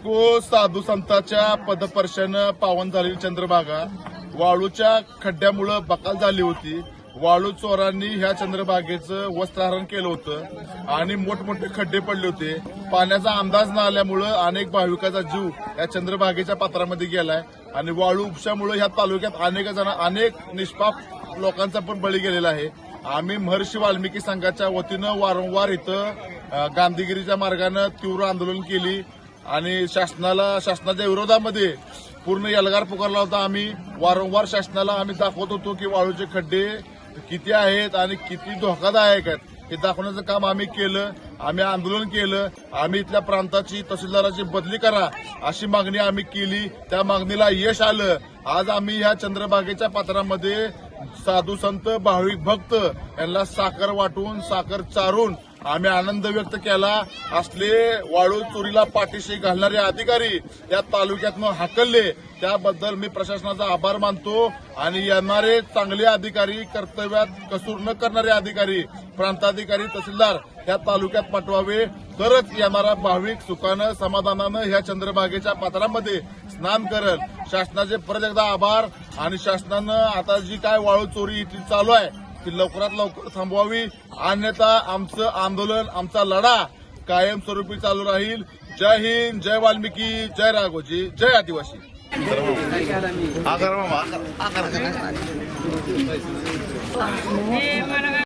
लाखो साधू संतांच्या पदपर्शानं पावन झालेली चंद्रभागा. वाळूच्या खड्ड्यामुळं बकाल झाली होती. वाळू चोरांनी ह्या चंद्रभागेचं वस्त्रहरण केलं होतं आणि मोठमोठे खड्डे पडले होते. पाण्याचा अंदाज न आल्यामुळं अनेक भाविकाचा जीव या चंद्रभागेच्या पात्रामध्ये गेलाय. आणि वाळू उपशामुळे ह्या तालुक्यात अनेक जण अनेक निष्पाप लोकांचा पण बळी गेलेला आहे. आम्ही महर्षी वाल्मिकी संघाच्या वतीनं वारंवार इथं गांधीगिरीच्या मार्गानं तीव्र आंदोलन केली. आणि शासनाला शासनाच्या विरोधामध्ये पूर्ण एल्गार पुकारला होता आम्ही. वारंवार शासनाला आम्ही दाखवत होतो की वाळूचे खड्डे किती आहेत आणि किती धोकादायक आहेत. हे दाखवण्याचं काम आम्ही केलं आम्ही आंदोलन केलं. आम्ही इथल्या प्रांताची तहसीलदाराची बदली करा अशी मागणी आम्ही केली. त्या मागणीला यश आलं. आज आम्ही ह्या चंद्रबागेच्या पात्रामध्ये साधू संत भाविक भक्त यांना साखर वाटून साखर चारून आम्ही आनंद व्यक्त केला. असले वाळू चोरीला पाठीशी घालणारे अधिकारी या तालुक्यातनं हाकलले. त्याबद्दल मी प्रशासनाचा आभार मानतो आणि येणारे चांगले अधिकारी कर्तव्यात कसूर न करणारे अधिकारी प्रांताधिकारी तहसीलदार या तालुक्यात पाठवावे. तरच येणारा भाविक सुखानं समाधानानं ह्या चंद्रभागेच्या पात्रामध्ये स्नान करल. शासनाचे परत एकदा आभार आणि शासनानं आता जी काय वाळू चोरी इथली चालू आहे ती लवकरात लवकर थांबवावी अन्यथा आमचं आंदोलन आमचा लढा कायमस्वरूपी चालू राहील जय हिंद जय वाल्मिकी जय राघोजी जय आदिवासी